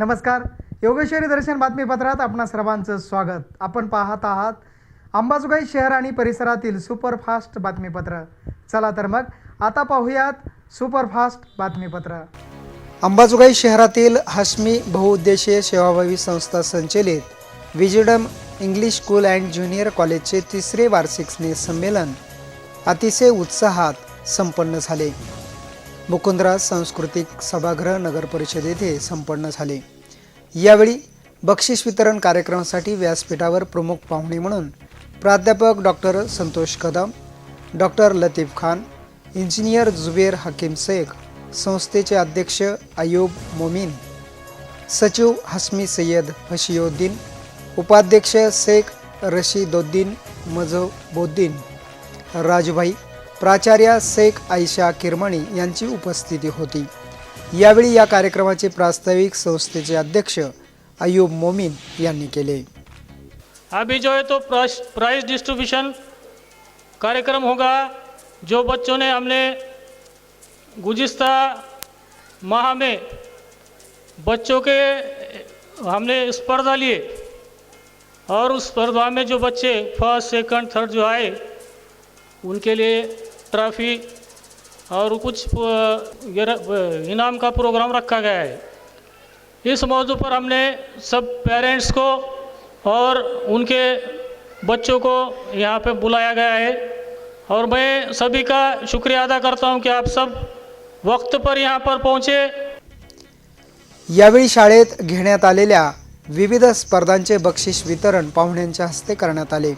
नमस्कार. योगेश्वरी दर्शन बातमीपत्रात आपणा सर्वांचं स्वागत. आपण पाहत आहात अंबाजोगाई शहर आणि परिसरातील सुपरफास्ट बातमीपत्र. चला तर मग आता पाहूयात सुपरफास्ट बातमीपत्र. अंबाजोगाई शहरातील हाशमी बहुउद्देशीय सेवाभावी संस्था संचलित wisdom English school and junior कॉलेजचे तिसरे वार्षिक स्नेह संमेलन अतिशय उत्साहात संपन्न झाले. मुकुंदराज सांस्कृतिक सभागृह नगर परिषद येथे संपन्न झाले. यावेळी बक्षीस वितरण कार्यक्रमासाठी व्यासपीठावर प्रमुख पाहुणे म्हणून प्राध्यापक doctor Santosh Kadam doctor Latif Khan engineer Zuber Hakim Shaikh संस्थेचे अध्यक्ष अयूब मोमीन सचिव हस्मी सय्यद फशियोद्दीन उपाध्यक्ष शेख रशीदोद्दीन मजबोद्दीन राजभाई प्राचार्य शेख आयशा किरमणी यांची उपस्थिती होती. यावेळी या कार्यक्रमाचे प्रास्ताविक संस्थेचे अध्यक्ष अयूब मोमीन यांनी केले. अभी जो है तो प्राइस प्राइस डिस्ट्रीब्यूशन कार्यक्रम होगा जो बच्चों ने हमने गुजिस्ता माह में बच्चों के हमने स्पर्धा लिए और उस स्पर्धा में जो बच्चे फर्स्ट सेकंड थर्ड जो आए उनके लिए ट्रॉफी और कुछ इनाम का प्रोग्राम रखा गया है। इस मौजू पर हमने सब पेरेंट्स को और उनके बच्चों को यहाँ पे बुलाया गया है। और मैं सभी का शुक्रिया अदा करता हूँ कि आप सब वक्त पर यहाँ पर पहुँचे। यावेळी शाळेत घेण्यात आलेल्या विविध स्पर्धांचे बक्षीस वितरण पाहुण्यांच्या हस्ते करण्यात आले.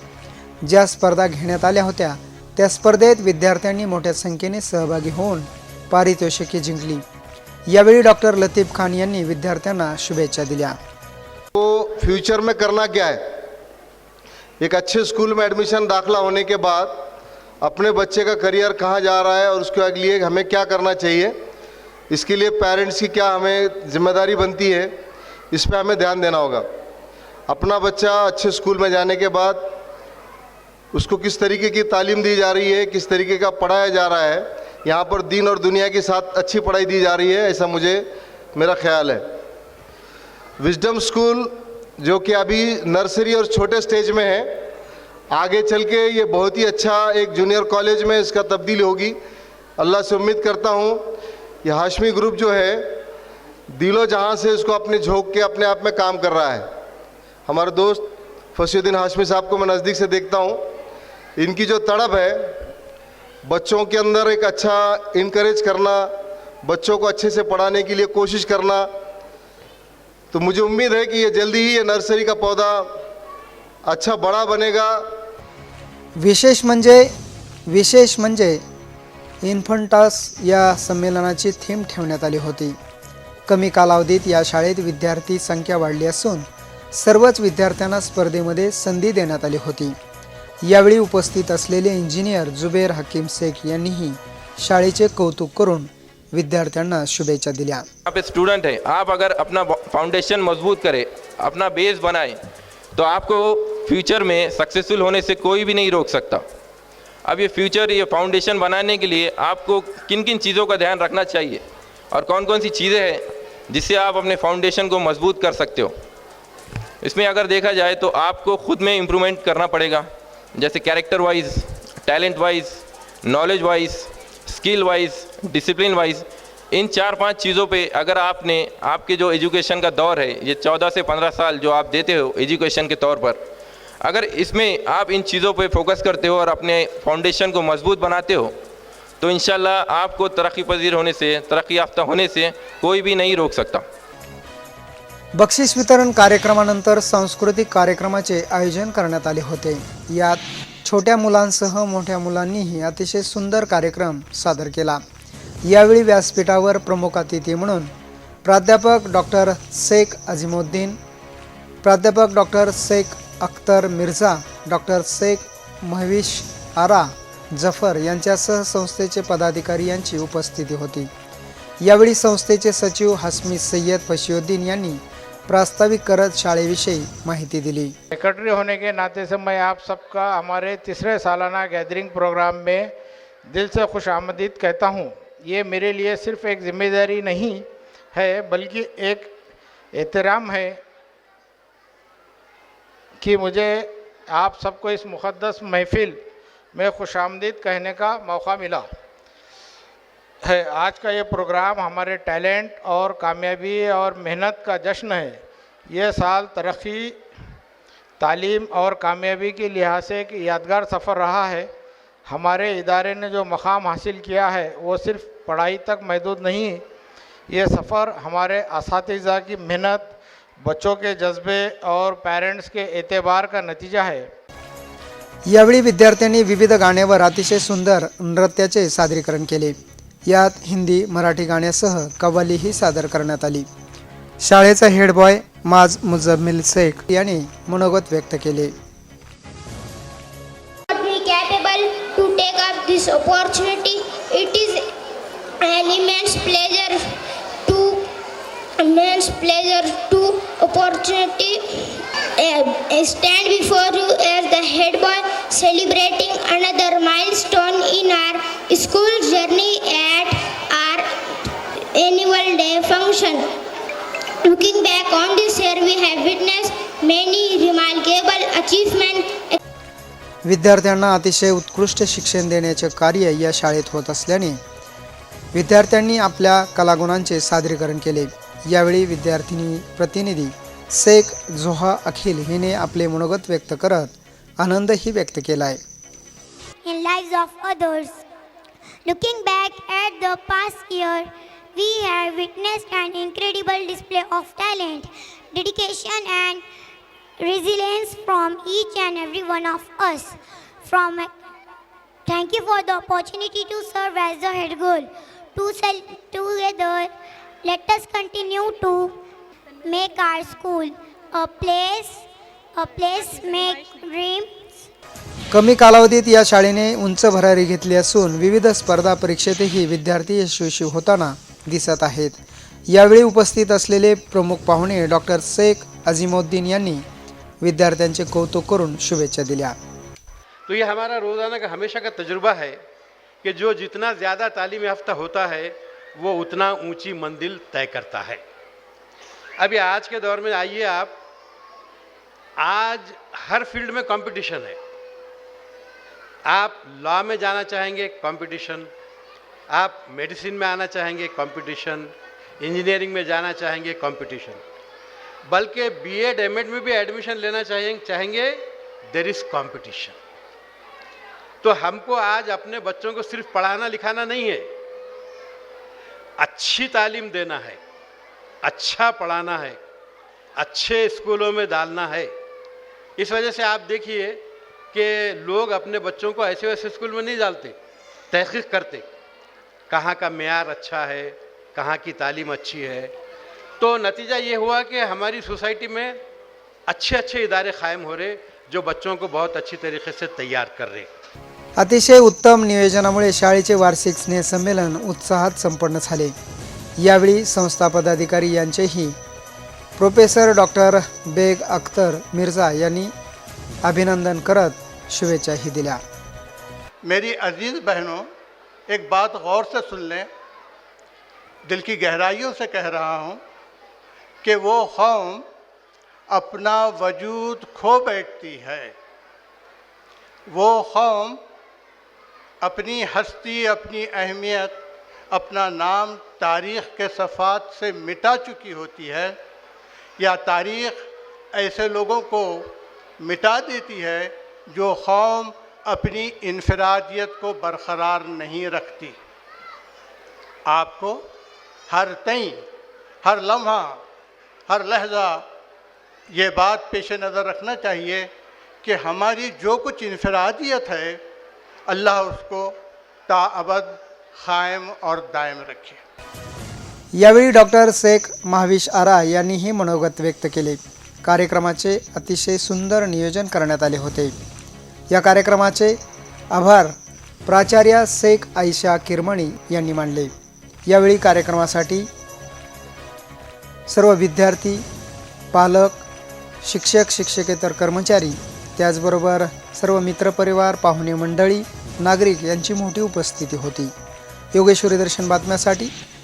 ज्या स्पर्धा घेण्यात आल्या होत्या त्या स्पर्धेत विद्यार्थ्यांनी मोठ्या संख्येने सहभागी होऊन पारितोषिके जिंकली. यावेळी डॉक्टर लतीफ खान यांनी विद्यार्थ्यांना शुभेच्छा दिल्या. तो फ्यूचर में करना क्या है? एक अच्छे स्कूल में एडमिशन दाखला होने के बाद अपने बच्चे का करियर कहाँ जा रहा है और उसके लिए हमें क्या करना चाहिए? इसके लिए पेरेंट्स की क्या हमें ज़िम्मेदारी बनती है? इस पर हमें ध्यान देना होगा। अपना बच्चा अच्छे स्कूल में जाने के बाद उसको किस तरीके की तालीम दी जा रही है, किस तरीके का पढ़ाया जा रहा है, यहाँ पर दीन और दुनिया के साथ अच्छी पढ़ाई दी जा रही है, ऐसा मुझे, मेरा ख्याल है। विजडम स्कूल जो कि अभी नर्सरी और छोटे स्टेज में है, आगे चल के ये बहुत ही अच्छा एक जूनियर कॉलेज में इसका तब्दील होगी। अल्लाह से उम्मीद करता हूँ, ये हाशमी ग्रुप जो है, दिलो जहाँ से इसको अपने झोंक के अपने आप में काम कर रहा है। हमारे दोस्त फसीउद्दीन हाशमी साहब को मैं नज़दीक से देखता हूँ। इनकी जो तड़प है बच्चों के अंदर एक अच्छा इनकरेज करना बच्चों को अच्छे से पढ़ाने के लिए कोशिश करना तो मुझे उम्मीद है कि ये जल्दी ही ये नर्सरी का पौधा अच्छा बड़ा बनेगा। विशेष म्हणजे विशेष म्हणजे इन्फंटास या संमेलनाची थीम ठेवण्यात आली होती. कमी कालावधीत या शाळेत विद्यार्थी संख्या वाढली असून सर्वच विद्यार्थ्यांना स्पर्धेमध्ये संधी देण्यात आली होती. यावेळी उपस्थित असलेले इंजिनियर जुबेर हकीम शेख यांनीही शाळेचे कौतुक करून विद्यार्थ्यांना शुभेच्छा दिल्या. आप एक स्टूडेंट हैं। आप अगर अपना फाउंडेशन मज़बूत करें, अपना बेस बनाएँ तो आपको फ्यूचर में सक्सेसफुल होने से कोई भी नहीं रोक सकता। अब ये फ्यूचर ये फाउंडेशन बनाने के लिए आपको किन किन चीज़ों का ध्यान रखना चाहिए और कौन कौन सी चीज़ें हैं जिससे आप अपने फाउंडेशन को मज़बूत कर सकते हो। इसमें अगर देखा जाए तो आपको खुद में इम्प्रूवमेंट करना पड़ेगा। जैसे character wise talent wise knowledge wise skill wise discipline wise in चार पाँच चीज़ों पे अगर आपने, आपके जो एजुकेशन का दौर है, ये चौदह से पंद्रह साल जो आप देते हो एजुकेशन के तौर पर, अगर इसमें आप इन चीज़ों पे फोकस करते हो और अपने फाउंडेशन को मज़बूत बनाते हो तो इन आपको तरक्की पजीर होने से, तरक्की याफ्ता होने से कोई भी नहीं रोक सकता। बक्षीस वितरण कार्यक्रमानंतर सांस्कृतिक कार्यक्रमाचे आयोजन करण्यात आले होते. यात छोट्या मुलांसह मोठ्या मुलांनीही अतिशय सुंदर कार्यक्रम सादर केला. यावेळी व्यासपीठावर प्रमुख अतिथी म्हणून प्राध्यापक डॉक्टर शेख अजिमुद्दीन प्राध्यापक डॉक्टर शेख अख्तर मिर्झा डॉक्टर शेख महविश आरा जफर यांच्यासह संस्थेचे पदाधिकारी यांची उपस्थिती होती. यावेळी संस्थेचे सचिव हसमी सय्यद फशिउद्दीन यांनी प्रास्ताविक करत शाळेविषयी माहिती दिली. सेक्रेटरी होने के नाते से मैं आप सबका हमारे तीसरे सालाना गैदरिंग प्रोग्राम में दिल से खुश आमदीद कहता हूँ। ये मेरे लिए सिर्फ़ एक ज़िम्मेदारी नहीं है, बल्कि एक एहतराम है कि मुझे आप सबको इस मुक़दस महफ़िल में खुश आमदीद कहने का मौका मिला। है, आज का ये प्रोग्राम हमारे टैलेंट और कामयाबी और मेहनत का जश्न है। ये साल तरक्की, तालीम और कामयाबी के लिहाज से एक यादगार सफ़र रहा है। हमारे इदारे ने जो मकाम हासिल किया है, वो सिर्फ़ पढ़ाई तक महदूद नहीं, ये सफ़र हमारे इस की मेहनत, बच्चों के जज्बे और पेरेंट्स के एतबार का नतीजा है। यावेळी विद्यार्थ्यांनी विविध गाण्यावर अतिशय सुंदर नृत्याचे सादरीकरण केले. यात हिंदी मराठी गाण्यासह कव्वालीही सादर करण्यात आली शाळेचा हेडबॉय माज मुजम्मिल शेख यांनी मनोगत व्यक्त केले this opportunity. It is an immense pleasure to immense pleasure to opportunity uh, stand before you as the head boy celebrating another milestone in our school journey at our annual day function. Looking back on this year, we have witnessed many remarkable achievements विद्यार्थ्यांना अतिशय उत्कृष्ट शिक्षण देण्याचे कार्य या शाळेत होत असल्याने विद्यार्थ्यांनी आपल्या कलागुणांचे सादरीकरण केले यावेळी विद्यार्थिनी प्रतिनिधी शेख झोहा अखिल हिने आपले मनोगत व्यक्त करत आनंदही व्यक्त केला आहे in lives of others. Looking back at the past year, we have witnessed an incredible display of talent, dedication, and resilience from each and every one of us. From thank you for the opportunity to serve as the head girl. To sel- together, let us continue to make our school a place, कमी कालावधीत या शाळेने उंच भरारी घेतली असून विविध स्पर्धा परीक्षेतही विद्यार्थी यशस्वी होताना दिसत आहेत. यावेळी उपस्थित असलेले प्रमुख पाहुणे डॉक्टर शेख अझीमुद्दीन यांनी विद्यार्थ्यांचे कौतुक करून शुभेच्छा दिल्या. तो ये हमारा रोज़ाना का हमेशा का तजुर्बा है कि जो जितना ज़्यादा तालीम याफ्ता होता है वो उतना ऊंची मंजिल तय करता है। अभी आज के दौर में आइए आप आज हर फ़ील्ड में कंपटीशन है। आप लॉ में जाना चाहेंगे, कंपटीशन। आप मेडिसिन में आना चाहेंगे, कंपटीशन। इंजीनियरिंग में जाना चाहेंगे, कंपटीशन। बल्कि बीएड एमएड में भी एडमिशन लेना चाहेंगे चाहेंगे देर इज़ कंपटीशन तो हमको आज अपने बच्चों को सिर्फ़ पढ़ाना, लिखाना नहीं है। अच्छी तालीम देना है अच्छा पढ़ाना है, अच्छे स्कूलों में डालना है। इस वजह से आप देखिए कि लोग अपने बच्चों को ऐसे वैसे स्कूल में नहीं डालते, तहकीक करते, कहाँ का मैार अच्छा है, कहाँ की तालीम अच्छी है। तो नतीजा ये हुआ कि हमारी सोसाइटी में अच्छे अच्छे इदारे कायम हो रहे, जो बच्चों को बहुत अच्छी तरीके से तैयार कर रहे। अतिशय उत्तम नियोजनामुळे शाळेचे वार्षिक स्नेह स्नेहसंमेलन उत्साहात संपन्न संस्था पदाधिकारी यांचेही प्रोफेसर डॉक्टर बेग अख्तर मिर्झा यांनी अभिनंदन करत शुभेच्छाही दिल्या. मेरी अज़ीज़ बहनों, एक बात गौर से सुन लें। दिल की गहराइयों से कह रहा हूँ कि वो कौम अपना वजूद खो बैठती है। वो कौम अपनी हस्ती, अपनी अहमियत, अपना नाम, तारीख़ के सफ़ात से मिटा चुकी होती है। या तारीख़ ऐसे लोगों को मिटा देती है जो कौम अपनी इनफरादियत को बरकरार नहीं रखती। आपको हर तई, हर लम्हा, हर लहजा ये बात पेश नज़र रखना चाहिए कि हमारी जो कुछ इनफरादियत है, अल्लाह उसको ताबद कायम और दायम रखे। यावेळी डॉक्टर शेख महाविश आरा यांनीही मनोगत व्यक्त केले. कार्यक्रमाचे अतिशय सुंदर नियोजन करण्यात आले होते. या कार्यक्रमाचे आभार प्राचार्य शेख आयशा किरमणी यांनी मानले. यावेळी कार्यक्रमासाठी सर्व विद्यार्थी पालक शिक्षक शिक्षकेतर कर्मचारी त्याचबरोबर सर्व मित्रपरिवार पाहुणे मंडळी नागरिक यांची मोठी उपस्थिती होती. योगेश्वरी दर्शन बातम्यासाठी